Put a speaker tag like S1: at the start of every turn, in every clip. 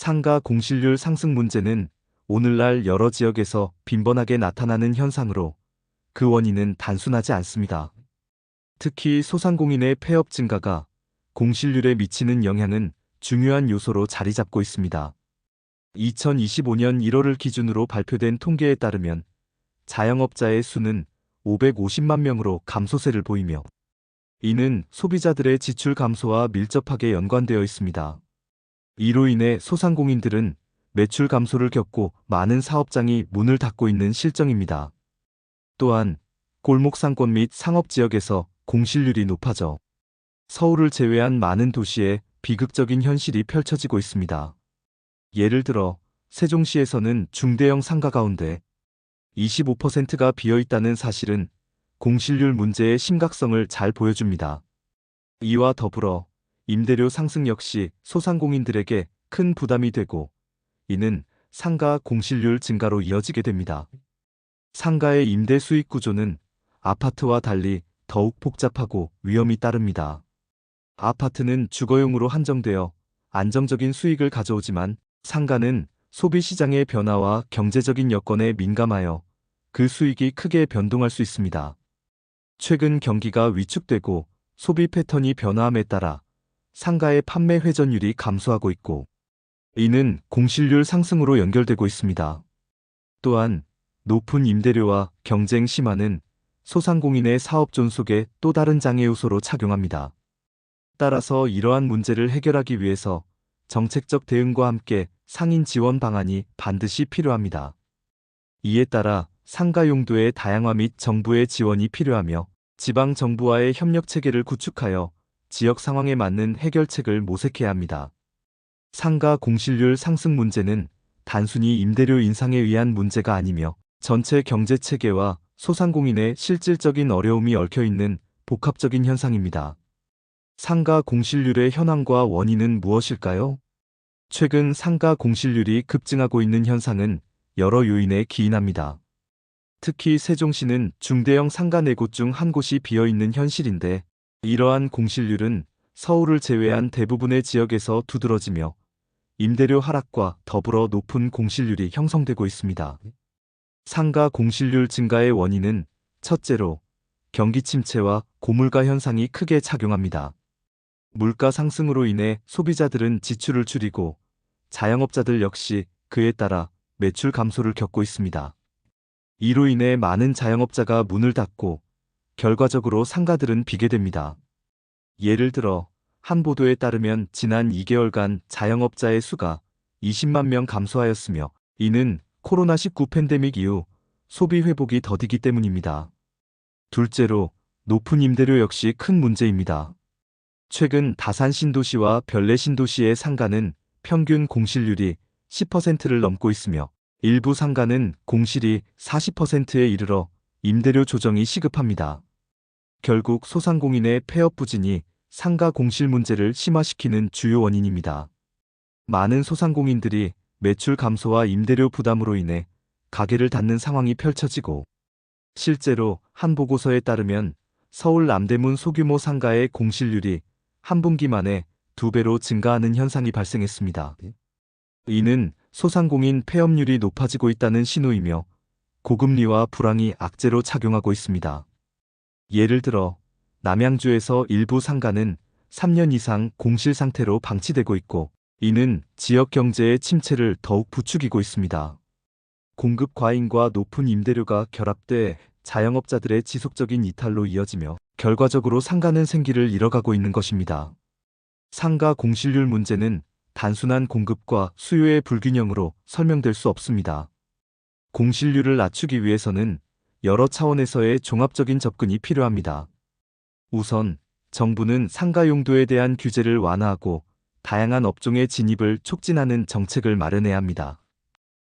S1: 상가 공실률 상승 문제는 오늘날 여러 지역에서 빈번하게 나타나는 현상으로 그 원인은 단순하지 않습니다. 특히 소상공인의 폐업 증가가 공실률에 미치는 영향은 중요한 요소로 자리 잡고 있습니다. 2025년 1월을 기준으로 발표된 통계에 따르면 자영업자의 수는 550만 명으로 감소세를 보이며 이는 소비자들의 지출 감소와 밀접하게 연관되어 있습니다. 이로 인해 소상공인들은 매출 감소를 겪고 많은 사업장이 문을 닫고 있는 실정입니다. 또한 골목 상권 및 상업 지역에서 공실률이 높아져 서울을 제외한 많은 도시에 비극적인 현실이 펼쳐지고 있습니다. 예를 들어 세종시에서는 중대형 상가 가운데 25%가 비어 있다는 사실은 공실률 문제의 심각성을 잘 보여줍니다. 이와 더불어 임대료 상승 역시 소상공인들에게 큰 부담이 되고 이는 상가 공실률 증가로 이어지게 됩니다. 상가의 임대 수익 구조는 아파트와 달리 더욱 복잡하고 위험이 따릅니다. 아파트는 주거용으로 한정되어 안정적인 수익을 가져오지만 상가는 소비 시장의 변화와 경제적인 여건에 민감하여 그 수익이 크게 변동할 수 있습니다. 최근 경기가 위축되고 소비 패턴이 변화함에 따라 상가의 판매 회전율이 감소하고 있고 이는 공실률 상승으로 연결되고 있습니다. 또한 높은 임대료와 경쟁 심화는 소상공인의 사업 존속에 또 다른 장애 요소로 작용합니다. 따라서 이러한 문제를 해결하기 위해서 정책적 대응과 함께 상인 지원 방안이 반드시 필요합니다. 이에 따라 상가 용도의 다양화 및 정부의 지원이 필요하며 지방 정부와의 협력 체계를 구축하여 지역 상황에 맞는 해결책을 모색해야 합니다. 상가 공실률 상승 문제는 단순히 임대료 인상에 의한 문제가 아니며 전체 경제 체계와 소상공인의 실질적인 어려움이 얽혀 있는 복합적인 현상입니다. 상가 공실률의 현황과 원인은 무엇일까요? 최근 상가 공실률이 급증하고 있는 현상은 여러 요인에 기인합니다. 특히 세종시는 중대형 상가 네곳중 한 곳이 비어 있는 현실인데 이러한 공실률은 서울을 제외한 대부분의 지역에서 두드러지며 임대료 하락과 더불어 높은 공실률이 형성되고 있습니다. 상가 공실률 증가의 원인은 첫째로 경기 침체와 고물가 현상이 크게 작용합니다. 물가 상승으로 인해 소비자들은 지출을 줄이고 자영업자들 역시 그에 따라 매출 감소를 겪고 있습니다. 이로 인해 많은 자영업자가 문을 닫고 결과적으로 상가들은 비게 됩니다. 예를 들어 한 보도에 따르면 지난 2개월간 자영업자의 수가 20만 명 감소하였으며 이는 코로나19 팬데믹 이후 소비 회복이 더디기 때문입니다. 둘째로 높은 임대료 역시 큰 문제입니다. 최근 다산 신도시와 별내 신도시의 상가는 평균 공실률이 10%를 넘고 있으며 일부 상가는 공실이 40%에 이르러 임대료 조정이 시급합니다. 결국 소상공인의 폐업 부진이 상가 공실 문제를 심화시키는 주요 원인입니다. 많은 소상공인들이 매출 감소와 임대료 부담으로 인해 가게를 닫는 상황이 펼쳐지고 실제로 한 보고서에 따르면 서울 남대문 소규모 상가의 공실률이 한 분기 만에 두 배로 증가하는 현상이 발생했습니다. 이는 소상공인 폐업률이 높아지고 있다는 신호이며 고금리와 불황이 악재로 작용하고 있습니다. 예를 들어 남양주에서 일부 상가는 3년 이상 공실 상태로 방치되고 있고 이는 지역 경제의 침체를 더욱 부추기고 있습니다. 공급 과잉과 높은 임대료가 결합돼 자영업자들의 지속적인 이탈로 이어지며 결과적으로 상가는 생기를 잃어가고 있는 것입니다. 상가 공실률 문제는 단순한 공급과 수요의 불균형으로 설명될 수 없습니다. 공실률을 낮추기 위해서는 여러 차원에서의 종합적인 접근이 필요합니다. 우선 정부는 상가 용도에 대한 규제를 완화하고 다양한 업종의 진입을 촉진하는 정책을 마련해야 합니다.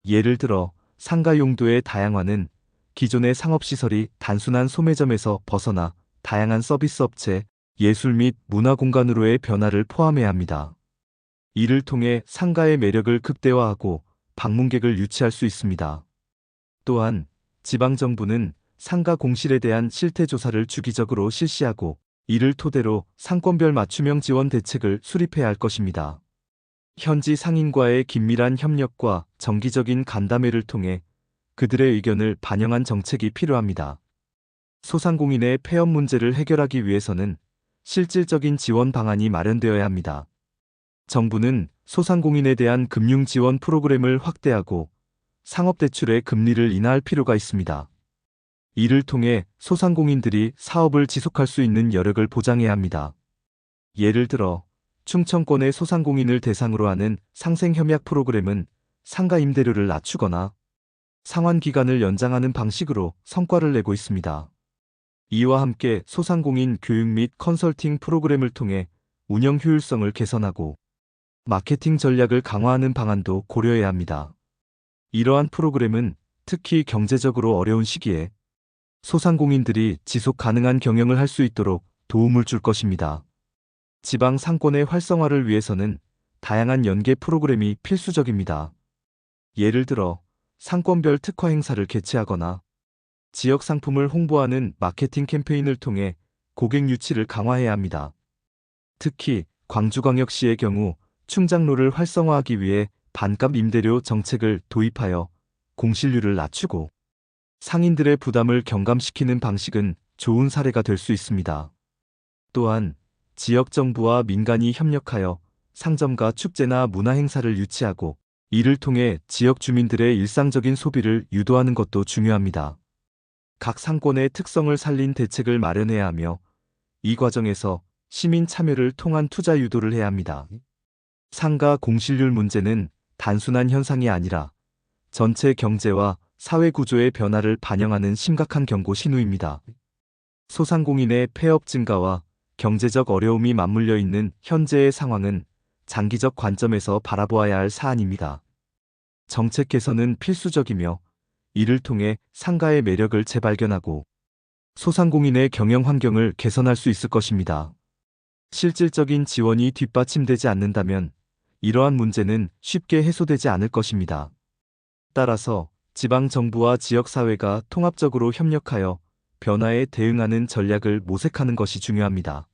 S1: 예를 들어 상가 용도의 다양화는 기존의 상업시설이 단순한 소매점에서 벗어나 다양한 서비스 업체, 예술 및 문화 공간으로의 변화를 포함해야 합니다. 이를 통해 상가의 매력을 극대화하고 방문객을 유치할 수 있습니다. 또한 지방정부는 상가 공실에 대한 실태조사를 주기적으로 실시하고 이를 토대로 상권별 맞춤형 지원 대책을 수립해야 할 것입니다. 현지 상인과의 긴밀한 협력과 정기적인 간담회를 통해 그들의 의견을 반영한 정책이 필요합니다. 소상공인의 폐업 문제를 해결하기 위해서는 실질적인 지원 방안이 마련되어야 합니다. 정부는 소상공인에 대한 금융 지원 프로그램을 확대하고 상업대출의 금리를 인하할 필요가 있습니다. 이를 통해 소상공인들이 사업을 지속할 수 있는 여력을 보장해야 합니다. 예를 들어 충청권의 소상공인을 대상으로 하는 상생협약 프로그램은 상가 임대료를 낮추거나 상환 기간을 연장하는 방식으로 성과를 내고 있습니다. 이와 함께 소상공인 교육 및 컨설팅 프로그램을 통해 운영 효율성을 개선하고 마케팅 전략을 강화하는 방안도 고려해야 합니다. 이러한 프로그램은 특히 경제적으로 어려운 시기에 소상공인들이 지속 가능한 경영을 할 수 있도록 도움을 줄 것입니다. 지방 상권의 활성화를 위해서는 다양한 연계 프로그램이 필수적입니다. 예를 들어 상권별 특화 행사를 개최하거나 지역 상품을 홍보하는 마케팅 캠페인을 통해 고객 유치를 강화해야 합니다. 특히 광주광역시의 경우 충장로를 활성화하기 위해 반값 임대료 정책을 도입하여 공실률을 낮추고 상인들의 부담을 경감시키는 방식은 좋은 사례가 될 수 있습니다. 또한 지역 정부와 민간이 협력하여 상점과 축제나 문화 행사를 유치하고 이를 통해 지역 주민들의 일상적인 소비를 유도하는 것도 중요합니다. 각 상권의 특성을 살린 대책을 마련해야 하며 이 과정에서 시민 참여를 통한 투자 유도를 해야 합니다. 상가 공실률 문제는 단순한 현상이 아니라 전체 경제와 사회 구조의 변화를 반영하는 심각한 경고 신호입니다. 소상공인의 폐업 증가와 경제적 어려움이 맞물려 있는 현재의 상황은 장기적 관점에서 바라보아야 할 사안입니다. 정책 개선은 필수적이며 이를 통해 상가의 매력을 재발견하고 소상공인의 경영 환경을 개선할 수 있을 것입니다. 실질적인 지원이 뒷받침되지 않는다면 이러한 문제는 쉽게 해소되지 않을 것입니다. 따라서 지방 정부와 지역 사회가 통합적으로 협력하여 변화에 대응하는 전략을 모색하는 것이 중요합니다.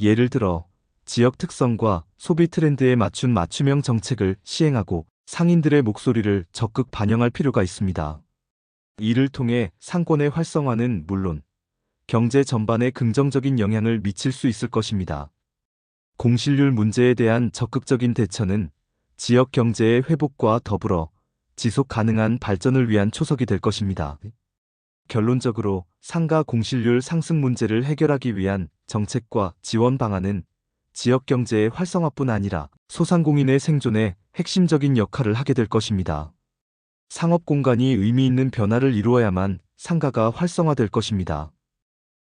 S1: 예를 들어 지역 특성과 소비 트렌드에 맞춘 맞춤형 정책을 시행하고 상인들의 목소리를 적극 반영할 필요가 있습니다. 이를 통해 상권의 활성화는 물론 경제 전반에 긍정적인 영향을 미칠 수 있을 것입니다. 공실률 문제에 대한 적극적인 대처는 지역 경제의 회복과 더불어 지속 가능한 발전을 위한 초석이 될 것입니다. 결론적으로 상가 공실률 상승 문제를 해결하기 위한 정책과 지원 방안은 지역 경제의 활성화뿐 아니라 소상공인의 생존에 핵심적인 역할을 하게 될 것입니다. 상업 공간이 의미 있는 변화를 이루어야만 상가가 활성화될 것입니다.